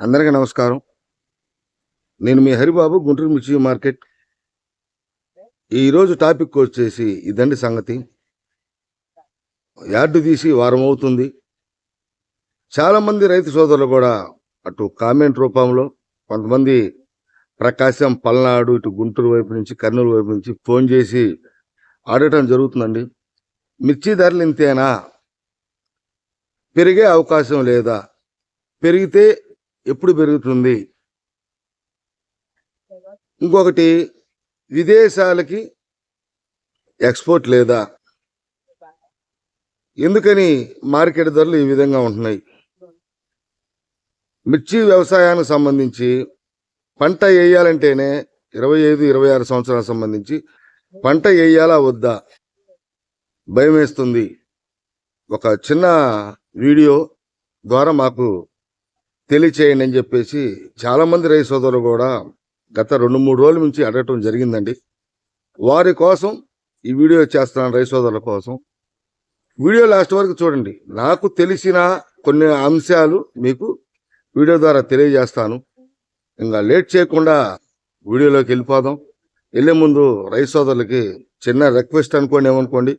అందరికీ నమస్కారం. నేను మీ హరిబాబు గుంటూరు మిర్చి మార్కెట్. ఈరోజు టాపిక్ వచ్చేసి ఇదండి సంగతి. యార్డు తీసి వారం అవుతుంది. చాలామంది రైతు సోదరులు కూడా అటు కామెంట్ రూపంలో కొంతమంది ప్రకాశం పల్నాడు ఇటు గుంటూరు వైపు నుంచి కర్నూలు వైపు నుంచి ఫోన్ చేసి ఆడటం జరుగుతుందండి. మిర్చి ధరలు ఇంతేనా? పెరిగే అవకాశం లేదా? పెరిగితే ఎప్పుడు పెరుగుతుంది? ఇంకొకటి విదేశాలకి ఎక్స్పోర్ట్ లేదా? ఎందుకని మార్కెట్ ధరలు ఈ విధంగా ఉంటున్నాయి? మిర్చి వ్యవసాయానికి సంబంధించి పంట వేయాలంటేనే ఇరవై ఐదు ఇరవై ఆరు సంవత్సరాలకు సంబంధించి పంట వేయాలా వద్దా? భయం వేస్తుంది. ఒక చిన్న వీడియో ద్వారా మాకు తెలియచేయండి అని చెప్పేసి చాలామంది రైతు సోదరులు కూడా గత రెండు మూడు రోజుల నుంచి అడగటం జరిగిందండి. వారి కోసం ఈ వీడియో చేస్తున్నాను రైతు సోదరుల కోసం. వీడియో లాస్ట్ వరకు చూడండి. నాకు తెలిసిన కొన్ని అంశాలు మీకు వీడియో ద్వారా తెలియజేస్తాను. ఇంకా లేట్ చేయకుండా వీడియోలోకి వెళ్ళిపోదాం. వెళ్ళే ముందు రైతు సోదరులకి చిన్న రిక్వెస్ట్ అనుకోండి ఏమనుకోండి?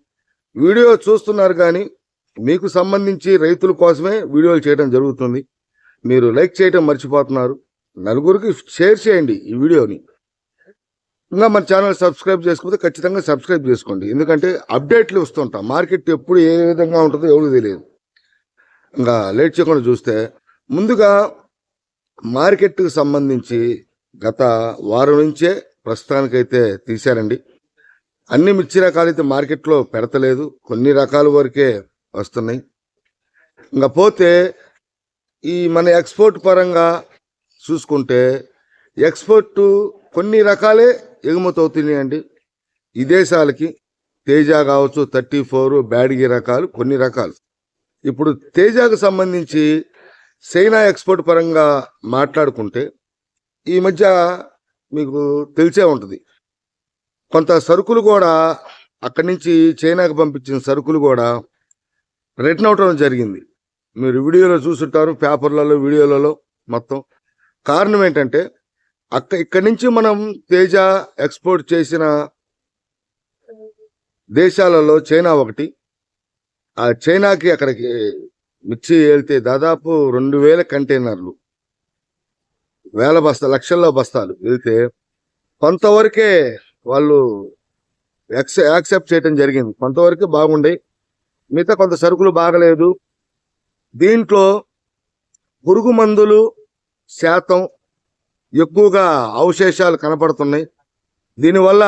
వీడియో చూస్తున్నారు కానీ మీకు సంబంధించి రైతుల కోసమే వీడియోలు చేయడం జరుగుతుంది. మీరు లైక్ చేయటం మర్చిపోతున్నారు నలుగురికి షేర్ చేయండి ఈ వీడియోని. ఇంకా మన ఛానల్ సబ్స్క్రైబ్ చేసుకోకపోతే ఖచ్చితంగా సబ్స్క్రైబ్ చేసుకోండి. ఎందుకంటే అప్డేట్లు వస్తుంటాం మార్కెట్ ఎప్పుడు ఏ విధంగా ఉంటుందో ఎవరికి తెలియదు. ఇంకా లేట్ చేయకుండా చూస్తే ముందుగా మార్కెట్కి సంబంధించి గత వారం నుంచే ప్రస్తుతానికైతే తీశారండి. అన్ని మిర్చి రకాలు అయితే మార్కెట్లో పెడతలేదు కొన్ని రకాల వరకే వస్తున్నాయి. ఇంకా పోతే ఈ మన ఎక్స్పోర్ట్ పరంగా చూసుకుంటే ఎక్స్పోర్ట్ కొన్ని రకాలే ఎగుమతి అవుతున్నాయండి. విదేశాలకి తేజ కావచ్చు థర్టీ ఫోర్ బ్యాడ్గి రకాలు కొన్ని రకాలు. ఇప్పుడు తేజాకు సంబంధించి చైనా ఎక్స్పోర్ట్ పరంగా మాట్లాడుకుంటే ఈ మధ్య మీకు తెలిసే ఉంటుంది. కొంత సరుకులు కూడా అక్కడి నుంచి చైనాకు పంపించిన సరుకులు కూడా రిటర్న్ అవటం జరిగింది. మీరు వీడియోలో చూసుంటారు పేపర్లలో వీడియోలలో మొత్తం. కారణం ఏంటంటే అక్క ఇక్కడి నుంచి మనం తేజ ఎక్స్పోర్ట్ చేసిన దేశాలలో చైనా ఒకటి. ఆ చైనాకి అక్కడికి మిర్చి వెళ్తే దాదాపు రెండు వేల కంటైనర్లు. వేల బస్తా లక్షల్లో బస్తాలు వెళ్తే కొంతవరకే వాళ్ళు యాక్సెప్ట్ చేయడం జరిగింది. కొంతవరకు బాగుండే మిగతా కొంత సరుకులు బాగలేదు. దీంట్లో పురుగు మందులు శాతం ఎక్కువగా అవశేషాలు కనపడుతున్నాయి. దీనివల్ల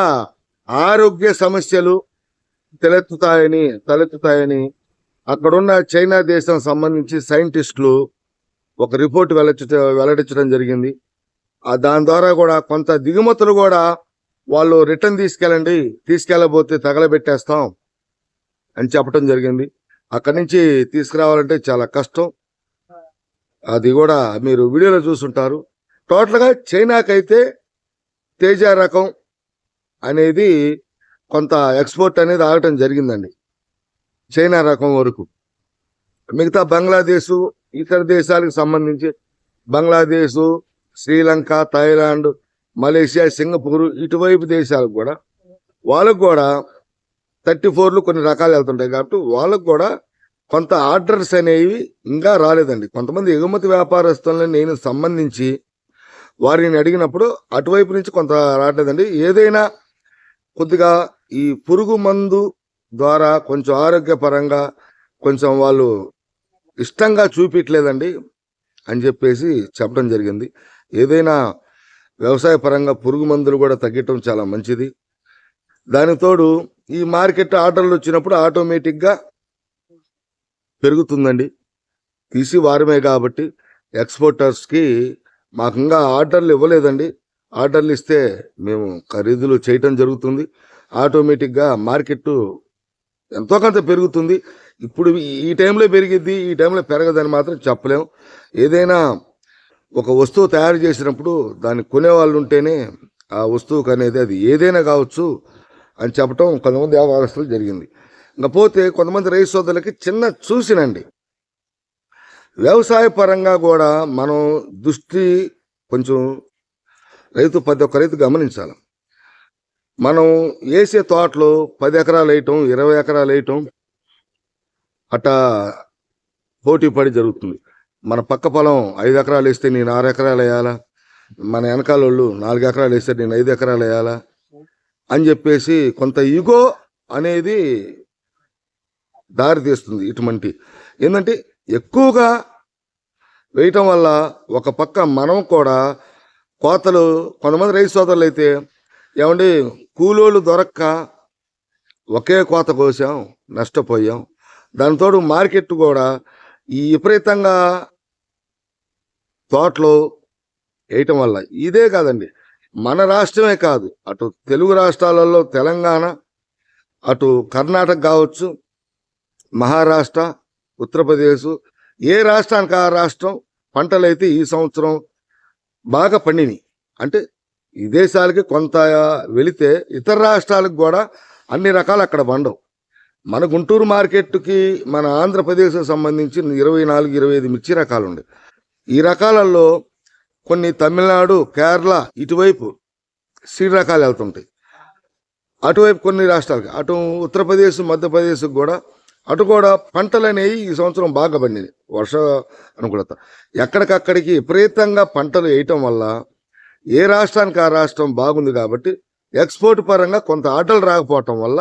ఆరోగ్య సమస్యలు తలెత్తుతాయని తలెత్తుతాయని అక్కడున్న చైనా దేశం సంబంధించి సైంటిస్టులు ఒక రిపోర్ట్ వెల్లడించ వెల్లడించడం జరిగింది. దాని ద్వారా కూడా కొంత దిగుమతులు కూడా వాళ్ళు రిటర్న్ తీసుకెళ్ళండి తీసుకెళ్ళబోతే తగలబెట్టేస్తాం అని చెప్పడం జరిగింది. అక్కడి నుంచి తీసుకురావాలంటే చాలా కష్టం. అది కూడా మీరు వీడియోలో చూసుంటారు టోటల్గా చైనాకైతే తేజ రకం అనేది కొంత ఎక్స్పోర్ట్ అనేది ఆగటం జరిగిందండి. చైనా రకం వరకు. మిగతా బంగ్లాదేశు ఇతర దేశాలకు సంబంధించి Bangladesh Sri Lanka Thailand Malaysia Singapore ఇటువైపు దేశాలకు కూడా వాళ్ళకు కూడా థర్టీ ఫోర్లు కొన్ని రకాలు వెళ్తుంటాయి కాబట్టి వాళ్ళకు కూడా కొంత ఆర్డర్స్ అనేవి ఇంకా రాలేదండి. కొంతమంది ఎగుమతి వ్యాపారస్తులను నేను సంబంధించి వారిని అడిగినప్పుడు అటువైపు నుంచి కొంత రావట్లేదండి. ఏదైనా కొద్దిగా ఈ పురుగు మందు ద్వారా కొంచెం ఆరోగ్యపరంగా కొంచెం వాళ్ళు ఇష్టంగా చూపించలేదండి అని చెప్పేసి చెప్పడం జరిగింది. ఏదైనా వ్యవసాయ పరంగా పురుగు మందులు కూడా తగ్గటం చాలా మంచిది. దానికి తోడు ఈ మార్కెట్ ఆర్డర్లు వచ్చినప్పుడు ఆటోమేటిక్గా పెరుగుతుందండి. తీసి వారమే కాబట్టి ఎక్స్పోర్టర్స్కి మాకు ఇంకా ఆర్డర్లు ఇవ్వలేదండి. ఆర్డర్లు ఇస్తే మేము ఖరీదులు చేయటం జరుగుతుంది. ఆటోమేటిక్గా మార్కెట్ ఎంతో కొంత పెరుగుతుంది. ఇప్పుడు ఈ టైంలో పెరిగిద్ది ఈ టైంలో పెరగదని మాత్రం చెప్పలేం. ఏదైనా ఒక వస్తువు తయారు చేసినప్పుడు దాన్ని కొనేవాళ్ళు ఉంటేనే ఆ వస్తువుకు అనేది అది ఏదైనా కావచ్చు అని చెప్పటం కొంతమంది వ్యాపారస్తులు జరిగింది. ఇకపోతే కొంతమంది రైతు సోదరులకి చిన్న చూసినండి. వ్యవసాయ పరంగా కూడా మనం దృష్టి కొంచెం రైతు ప్రతి ఒక్క రైతు గమనించాలి. మనం వేసే తోటలు పది ఎకరాలు వేయటం ఇరవై ఎకరాలు వేయటం అట్టా పోటీ పడి జరుగుతుంది. మన పక్క పొలం ఐదు ఎకరాలు వేస్తే నేను ఆరు ఎకరాలు వేయాలా? మన వెనకాల వాళ్ళు నాలుగు ఎకరాలు వేస్తే నేను ఐదు ఎకరాలు వేయాలా? అని చెప్పేసి కొంత ఈగో అనేది దారి తీస్తుంది ఇటువంటి. ఏంటంటే ఎక్కువగా వేయటం వల్ల ఒక పక్క మనం కూడా కోతలు కొంతమంది రైతు సోదరులు అయితే ఏమండి కూలోళ్ళు దొరక్క ఒకే కోత కోసాం నష్టపోయాం. దానితో మార్కెట్ కూడా ఈ విపరీతంగా తోటలు వేయటం వల్ల ఇదే కాదండి. మన రాష్ట్రమే కాదు అటు తెలుగు రాష్ట్రాలలో తెలంగాణ అటు కర్ణాటక కావచ్చు మహారాష్ట్ర ఉత్తరప్రదేశ్ ఏ రాష్ట్రానికి ఆ రాష్ట్రం పంటలైతే ఈ సంవత్సరం బాగా పండినాయి. అంటే విదేశాలకి కొంత వెళితే ఇతర రాష్ట్రాలకు కూడా అన్ని రకాలు అక్కడ పండవు. మన గుంటూరు మార్కెట్కి మన ఆంధ్రప్రదేశ్కి సంబంధించి ఇరవై నాలుగు ఇరవై ఐదు మిర్చి రకాలు ఉన్నాయి ఈ రకాలలో కొన్ని తమిళనాడు కేరళ ఇటువైపు సీడ్ రకాలు వెళ్తుంటాయి అటువైపు కొన్ని రాష్ట్రాలకి అటు ఉత్తరప్రదేశ్ మధ్యప్రదేశ్ కూడా అటు కూడా పంటలు అనేవి ఈ సంవత్సరం బాగా పండినాయి వర్ష అనుకూలత. ఎక్కడికక్కడికి విపరీతంగా పంటలు వేయటం వల్ల ఏ రాష్ట్రానికి ఆ రాష్ట్రం బాగుంది కాబట్టి ఎక్స్పోర్ట్ పరంగా కొంత ఆర్డర్లు రాకపోవటం వల్ల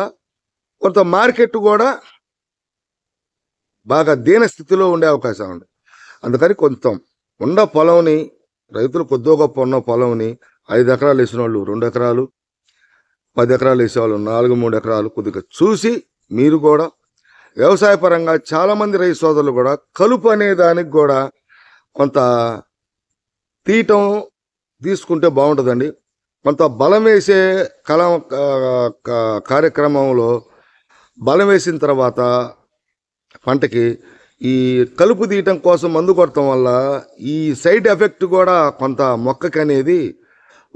కొంత మార్కెట్ కూడా బాగా దీన స్థితిలో ఉండే అవకాశం ఉంది అందుకని కొంత ఉన్న పొలంని రైతులు కొద్దో గొప్ప ఉన్న పొలంని ఐదు ఎకరాలు వేసిన వాళ్ళు రెండు ఎకరాలు పది ఎకరాలు వేసేవాళ్ళు నాలుగు మూడు ఎకరాలు కొద్దిగా చూసి మీరు కూడా వ్యవసాయ పరంగా చాలామంది రైతు సోదరులు కూడా కలుపు అనే దానికి కూడా కొంత తీయటం తీసుకుంటే బాగుంటుందండి. కొంత బలం వేసే కళ కార్యక్రమంలో బలం వేసిన తర్వాత పంటకి ఈ కలుపు తీయటం కోసం మందు కొట్టడం వల్ల ఈ సైడ్ ఎఫెక్ట్ కూడా కొంత మొక్కకి అనేది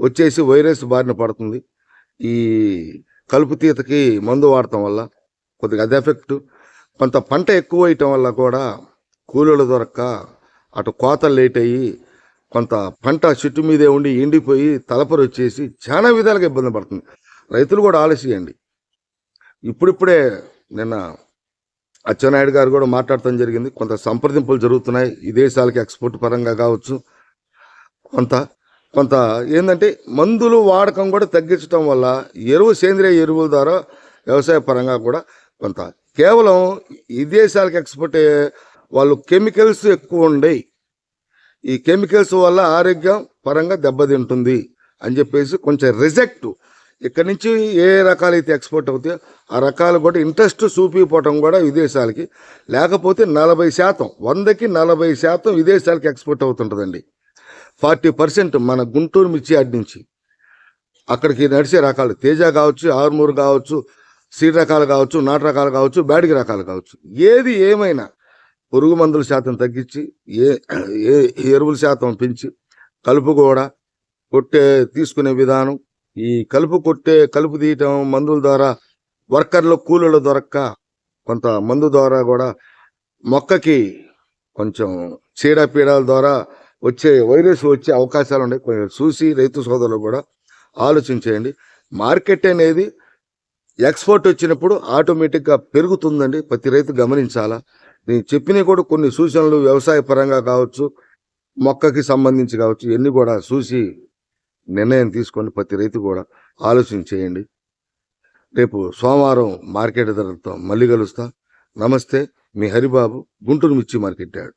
వచ్చేసి వైరస్ బారిన పడుతుంది. ఈ కలుపు తీతకి మందు వాడటం వల్ల కొద్దిగా అది ఎఫెక్ట్. కొంత పంట ఎక్కువ వేయటం వల్ల కూడా కూలీలు దొరక్క అటు కోతలు లేట్ అయ్యి కొంత పంట చెట్టు మీదే ఉండి ఎండిపోయి తలపరు వచ్చేసి చాలా విధాలుగా ఇబ్బంది పడుతుంది. రైతులు కూడా ఆలస్యండి. ఇప్పుడిప్పుడే నిన్న అచ్చెన్నాయుడు గారు కూడా మాట్లాడటం జరిగింది. కొంత సంప్రదింపులు జరుగుతున్నాయి. విదేశాలకి ఎక్స్పోర్ట్ పరంగా కావచ్చు. కొంత కొంత ఏంటంటే మందులు వాడకం కూడా తగ్గించడం వల్ల ఎరువు సేంద్రియ ఎరువుల ద్వారా వ్యవసాయ పరంగా కూడా కొంత కేవలం విదేశాలకు ఎక్స్పోర్ట్ వాళ్ళు కెమికల్స్ ఎక్కువ ఉండయి. ఈ కెమికల్స్ వల్ల ఆరోగ్యం పరంగా దెబ్బతింటుంది అని చెప్పేసి కొంచెం రిజెక్ట్ ఇక్కడి నుంచి ఏ రకాలైతే ఎక్స్పోర్ట్ అవుతాయో ఆ రకాలు కూడా ఇంట్రెస్ట్ చూపిపోవటం కూడా విదేశాలకి. లేకపోతే నలభై శాతం వందకి నలభై శాతం విదేశాలకి ఎక్స్పోర్ట్ అవుతుంటుందండి. ఫార్టీ పర్సెంట్ మన గుంటూరు మిర్చి యార్డ్ నుంచి. అక్కడికి నడిచే రకాలు తేజ కావచ్చు ఆర్మూర్ కావచ్చు సీడ్ రకాలు కావచ్చు నాటు రకాలు కావచ్చు బ్యాడిగి రకాలు కావచ్చు. ఏది ఏమైనా పురుగు మందుల శాతం తగ్గించి ఏ ఏ ఎరువుల శాతం పెంచి కలుపు కూడా కొట్టే తీసుకునే విధానం ఈ కలుపు కొట్టే కలుపు తీయటం మందుల ద్వారా వర్కర్లు కూలీలు దొరక్క కొంత మందు ద్వారా కూడా మొక్కకి కొంచెం చీడపీడల ద్వారా వచ్చే వైరస్ వచ్చే అవకాశాలు ఉన్నాయి. కొంచెం చూసి రైతు సోదరులు కూడా ఆలోచించేయండి. మార్కెట్ అనేది ఎక్స్పోర్ట్ వచ్చినప్పుడు ఆటోమేటిక్గా పెరుగుతుందండి. ప్రతి రైతు గమనించాలా. నేను చెప్పినవి కూడా కొన్ని సూచనలు వ్యవసాయ పరంగా కావచ్చు మొక్కకి సంబంధించి కావచ్చు ఇవన్నీ కూడా చూసి నిర్ణయం తీసుకొని ప్రతి రైతు కూడా ఆలోచన చేయండి. రేపు సోమవారం మార్కెట్ ధరలతో మళ్ళీ కలుస్తా. నమస్తే మీ హరిబాబు గుంటూరు మిర్చి మార్కెట్ యార్డ్